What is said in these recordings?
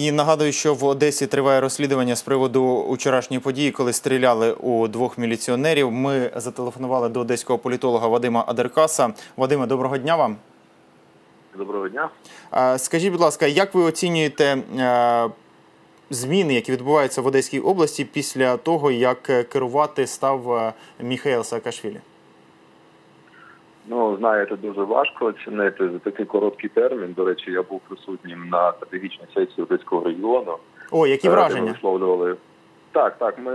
І нагадую, що в Одесі триває розслідування з приводу вчорашньої події, коли стріляли у двох міліціонерів. Ми зателефонували до одеського політолога Вадима Адеркаса. Вадиме, доброго дня вам. Доброго дня. Скажіть, будь ласка, як ви оцінюєте е, зміни, які відбуваються в Одеській області після того, як керувати став е, Міхаїл Саакашвілі? Ну, знаєте, дуже важко оцінити за такий короткий термін. До речі, я був присутнім на стратегічній сесії Одеського регіону. О, які Е, враження? висловлювали. Так, так, ми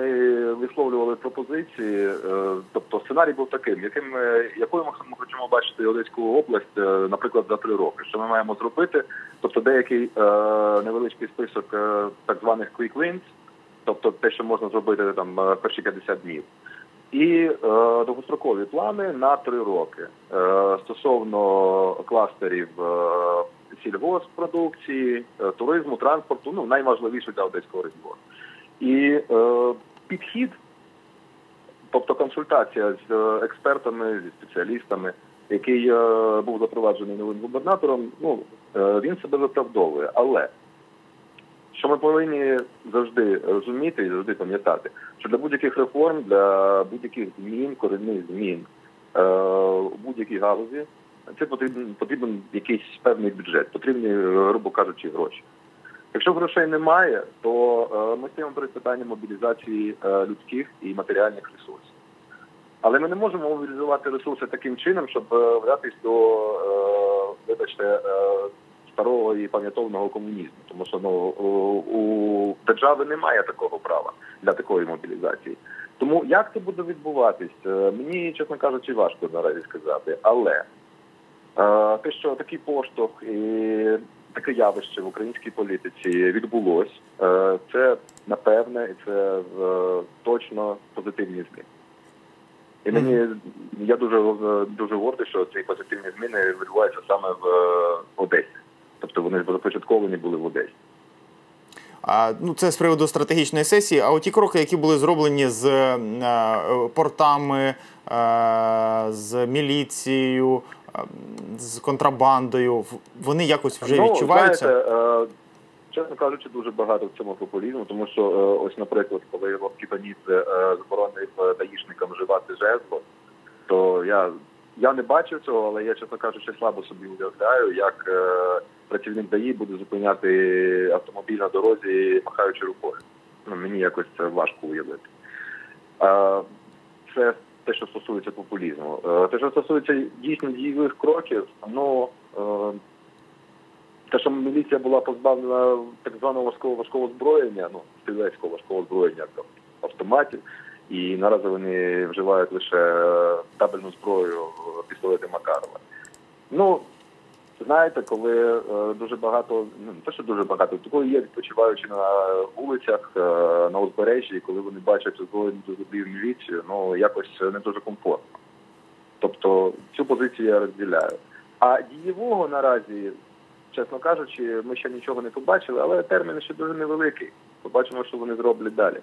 висловлювали пропозиції. е, Тобто сценарій був таким, яким ми- якою ми хочемо бачити Одеську область, е, наприклад, за три роки. Що ми маємо зробити? Тобто деякий е, невеличкий список е, так званих quick wins, тобто те, що можна зробити там е, перші 50 днів. І е, довгострокові плани на три роки е, стосовно кластерів е, сільгоспродукції, е, туризму, транспорту, ну найважливіше для одеського регіону. І е, підхід, тобто консультація з е, експертами, зі спеціалістами, який е, був запроваджений новим губернатором, ну е, він себе виправдовує. Але що ми повинні завжди розуміти і завжди пам'ятати, що для будь-яких реформ, для будь-яких змін, корінних змін е, у будь-якій галузі, це потрібен потрібен якийсь певний бюджет, потрібні, е, грубо кажучи, гроші. Якщо грошей немає, то е, ми стоїмо перед питанням мобілізації людських і матеріальних ресурсів. Але ми не можемо мобілізувати ресурси таким чином, щоб вдатись до, вибачте, старого і пам'ятовного комунізму. Тому що ну, у, держави немає такого права для такої мобілізації. Тому як це буде відбуватись, е, мені, чесно кажучи, важко наразі сказати. Але е, те, що такий поштовх і таке явище в українській політиці відбулось, е, це напевне і це точно позитивні зміни. І мені я дуже дуже гордий, що ці позитивні зміни відбуваються саме в Одесі. Тобто вони започатковані були в Одесі. А, ну, це з приводу стратегічної сесії. А от ті кроки, які були зроблені з е, портами, е, з міліцією, е, з контрабандою, вони якось вже Ну, відчуваються? Знаєте, чесно кажучи, дуже багато в цьому популізму, тому що ось, наприклад, коли Кітаніце е, заборонив даїшникам вживати жезло, то я, я не бачив цього, але я, чесно кажучи, слабо собі уявляю, як е, працівник ДАІ буде зупиняти автомобіль на дорозі, махаючи рукою. Ну, мені якось це важко уявити. Е, це те, що стосується популізму. Е, Те, що стосується дійсно дієвих кроків, ну е, те, що міліція була позбавлена так званого важкого важкого озброєння, ну стрілецького важкого озброєння автоматів, і наразі вони вживають лише е, табельну зброю, е, пістолети Макарова. Ну знаєте, коли е, дуже багато, ну те, що дуже багато, коли є відпочиваючи на вулицях, на узбережжі, коли вони бачать озброєну зубів міліцію, ну якось не дуже комфортно. Тобто цю позицію я розділяю. А дієвого наразі, чесно кажучи, ми ще нічого не побачили, але термін ще дуже невеликий. Побачимо, що вони зроблять далі.